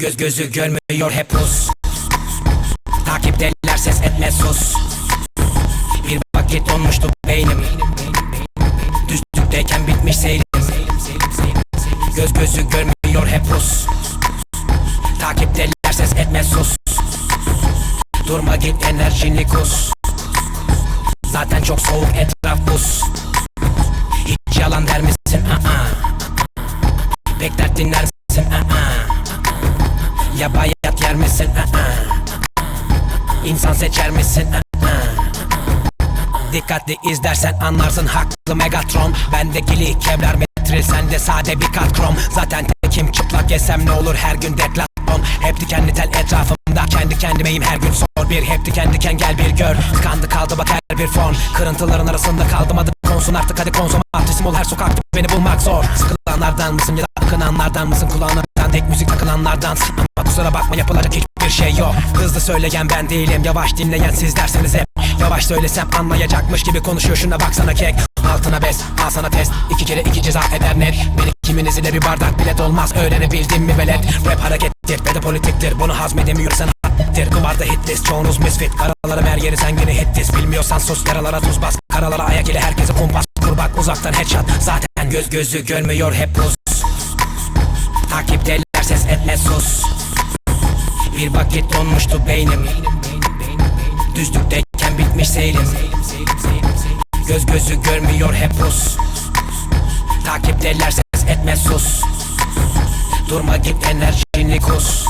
Göz gözü görmüyor hep pus. Takipteler ses etmez sus. Bir vakit donmuştu beynim. Düzlükteyken bitmiş seyrim. Göz gözü görmüyor hep pus. Takipteler ses etmez sus. Durma git enerjini kus. Zaten çok soğuk etraf buz. Hiç yalan der misin? Aa. Pek dert dinler. Ya bayat yer misin? Aa. İnsan seçer misin? Aa. Dikkatli izlersen anlarsın haklı Megatron. Bende gili kevlar metril sende sade bir kat krom. Zaten tekim çıplak yesem ne olur her gün deklaton. Hep dikenli tel etrafımda kendi kendimeyim her gün sor bir. Hep diken diken gel bir gör. Tıkandı kaldı bak her bir fon. Kırıntıların arasında kaldım adı konsun artık hadi konsum. Artistim ol her sokakta beni bulmak zor. Sıkılanlardan mısın ya da akınanlardan mısın? Kulağınlardan Tek müzik takılanlardan kusura bakma yapılacak hiçbir şey yok. Hızlı söyleyen ben değilim yavaş dinleyen siz derseniz hep. Yavaş söylesem anlayacakmış gibi konuşuyor. Şuna baksana kek. Altına bes al sana test. İki kere iki ceza eder net. Beni kiminiz ile bir bardak bilet olmaz öğrenebildim mi velet? Rap harekettir ve de politiktir bunu hazmedemiyorsan Tir kumarda hit list çoğunuz misfit. Karalara ver yeri sen yine hit list Bilmiyorsan sus yaralara tuz bas. Karalara ayak ile herkese kumpas. Kur bak uzaktan headshot. Zaten göz gözü görmüyor hep buz. Takipteler ses etme sus Bir vakit donmuştu beynim Düzlükteyken bitmiş seyrim Göz gözü görmüyor hep buz Takipteler ses etme sus Durma git enerjini kus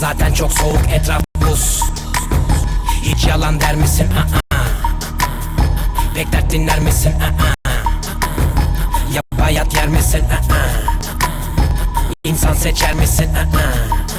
Zaten çok soğuk etraf buz Hiç yalan der misin? Aa. Pek dert dinler misin? Aa. Ya bayat yer misin? Aa. İnsan seçer misin? Aa.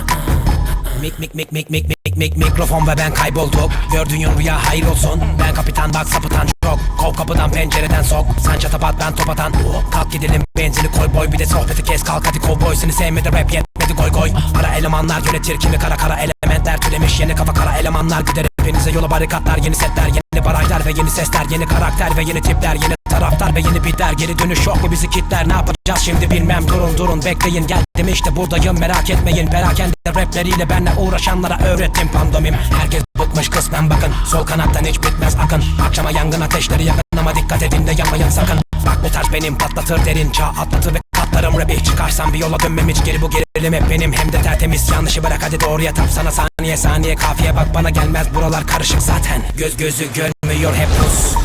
Mik mik mik mik mik mik mik mikrofon ve ben kaybolduk Gördüğün rüya hayır olsun. Ben kapitan bak sapıtan çok. Kov kapıdan pencereden sok. Sen çatapat ben top atan. Kalk gidelim benzini koy boy. Bir de sohbeti kes kalk hadi kovboy Seni sevmedi rap yetmedi goy goy. Ara elemanlar yönetir kimi kara kara elementler. Türemiş yeni kafa kara elemanlar. Gider hepinize yola barikatlar Yeni setler yeni barajlar ve yeni sesler Yeni karakter ve yeni tipler Yeni taraftar ve yeni bitler. Geri dönüş yok mu bizi kitler? Ne yapacağız şimdi bilmem. Durun durun bekleyin. Geldim işte buradayım. Merak etmeyin. Perakende rapleriyle benle uğraşanlara öğrettim pandomim. Herkes bıkmış kısmen bakın. Sol kanattan hiç bitmez akın. Akşama yangın ateşleri yakın ama dikkat edin de yanmayın sakın. Bak bu tarz benim patlatır derin çağ atlatır ve katlarım rapi Çıkarsam bir yola dönmem. Hiç geri bu gerilim hep benim. Hem de tertemiz. Yanlışı bırak hadi doğruya tap sana saniye saniye. Kafiye bak bana gelmez. Buralar karışık zaten. Göz gözü görmüyor hep pus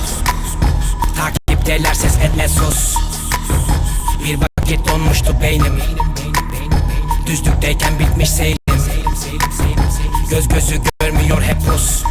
Takipteler ses etme sus. Bir vakit donmuştu beynim. Düzlükteyken bitmiş seyrim. Göz gözü görmüyor hep pus